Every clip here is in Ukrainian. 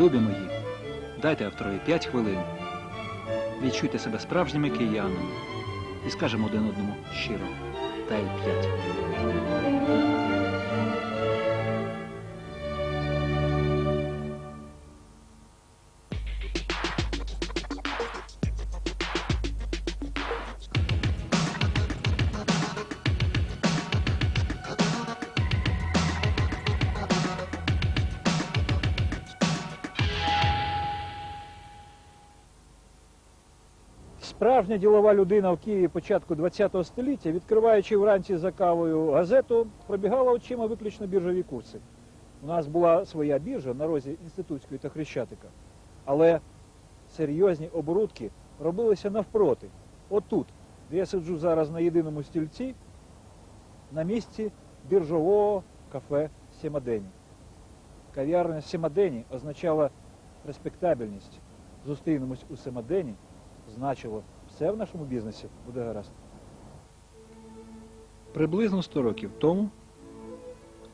Любі мої, дайте авторові 5 хвилин. Відчуйте себе справжніми киянами і скажемо один одному щиро. Дай п'ять. Справжня ділова людина в Києві початку ХХ століття, відкриваючи вранці за кавою газету, пробігала очима виключно біржові курси. У нас була своя біржа на розі інститутської та Хрещатика. Але серйозні оборудки робилися навпроти. Отут, де я сиджу зараз на єдиному стільці, на місці біржового кафе Сімадені. Кав'ярня Сімадені означала респектабельність. Зустрінемось у Семадені значило все в нашому бізнесі буде гаразд. Приблизно 100 років тому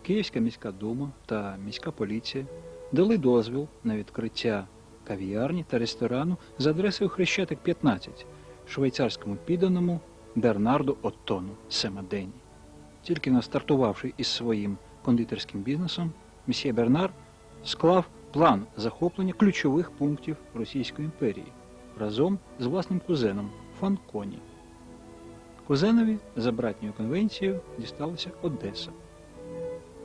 Київська міська дума та міська поліція дали дозвіл на відкриття кав'ярні та ресторану за адресою Хрещатик 15 швейцарському підданому Бернарду Оттону Семадені. Тільки но стартувавши із своїм кондитерським бізнесом, мсьє Бернар склав план захоплення ключових пунктів Російської імперії разом з власним кузеном Фанконі. Кузенові за братньою конвенцією дісталася Одеса,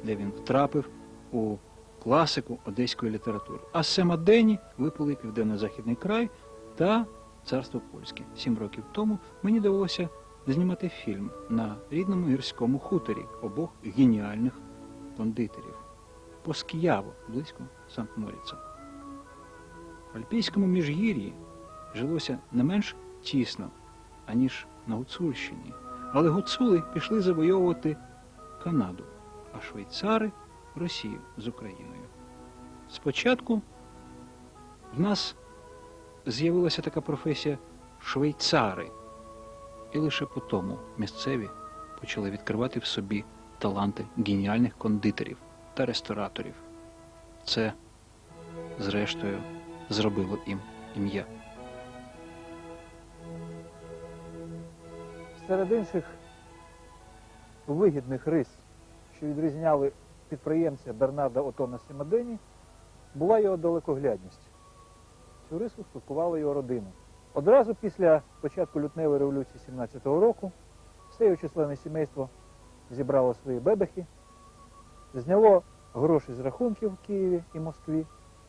де він втрапив у класику одеської літератури. А Семадені випали Південно-Західний край та царство польське. Сім років тому мені довелося знімати фільм на рідному гірському хуторі обох геніальних кондитерів Поскіяво, близько Санкт-Моріца. В Альпійському міжгір'ї жилося не менш тісно, аніж на Гуцульщині. Але гуцули пішли завойовувати Канаду, а швейцари Росію з Україною. Спочатку в нас з'явилася така професія швейцари, і лише по тому місцеві почали відкривати в собі таланти геніальних кондитерів та рестораторів. Це, зрештою, зробило їм ім'я. Серед інших вигідних рис, що відрізняли підприємця Бернарда Отона Сімадені, була його далекоглядність. Цю рису спілкувала його родина. Одразу після початку лютневої революції 17-го року все його численне сімейство зібрало свої бебехи, зняло гроші з рахунків в Києві і Москві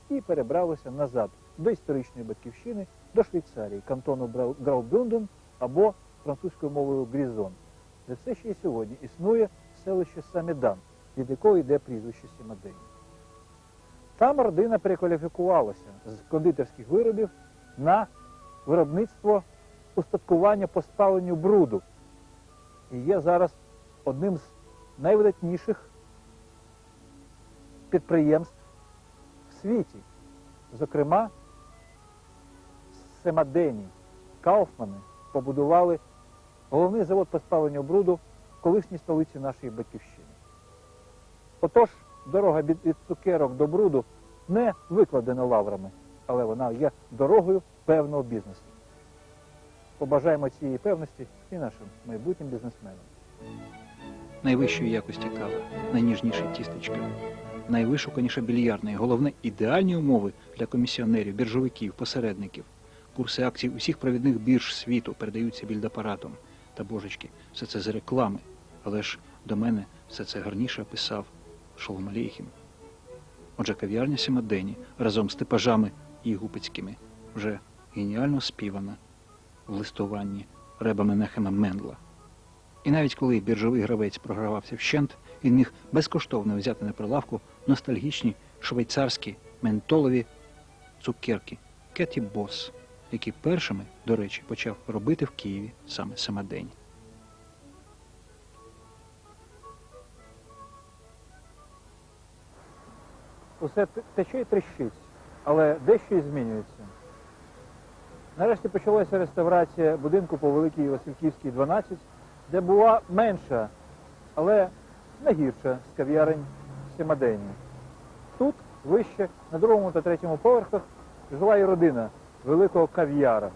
і перебралося назад до історичної батьківщини, до Швейцарії, кантону Граубюнден або французькою мовою Грізон, де все ще і сьогодні існує селище Самідан, від якого йде прізвище Сімадені. Там родина перекваліфікувалася з кондитерських виробів на виробництво устаткування по спаленню бруду. І є зараз одним з найвидатніших підприємств в світі. Зокрема, Семадені, Кауфмани побудували головний завод по спаленню бруду в колишній столиці нашої батьківщини. Отож, дорога від, цукерок до бруду не викладена лаврами, але вона є дорогою певного бізнесу. Побажаємо цієї певності і нашим майбутнім бізнесменам. найвищої якості кава, найніжніше тістечко, найвишуканіше і головне ідеальні умови для комісіонерів, біржовиків, посередників. Курси акцій усіх провідних бірж світу передаються більдапаратом. Та божечки, все це з реклами. Але ж до мене все це гарніше описав Шолом Алейхім. Отже, кав'ярня Сімадені разом з типажами єгупетськими вже геніально співана в листуванні Реба Менехема Мендла. І навіть коли біржовий гравець програвався вщент, він міг безкоштовно взяти на прилавку ностальгічні швейцарські ментолові цукерки Кеті Бос, які першими, до речі, почав робити в Києві саме Самодень. Усе тече і тріщить, але дещо і змінюється. Нарешті почалася реставрація будинку по Великій Васильківській 12, де була менша, але не гірша з кав'ярень Сімадені. Тут вище, на другому та третьому поверхах жила і родина великого кав'яра.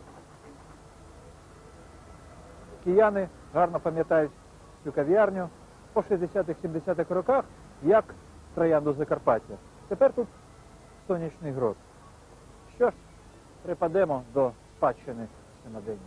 Кияни гарно пам'ятають цю кав'ярню по 60-70-х роках як троянду Закарпаття. Тепер тут сонячний грот. Що ж, припадемо до спадщини Синодені.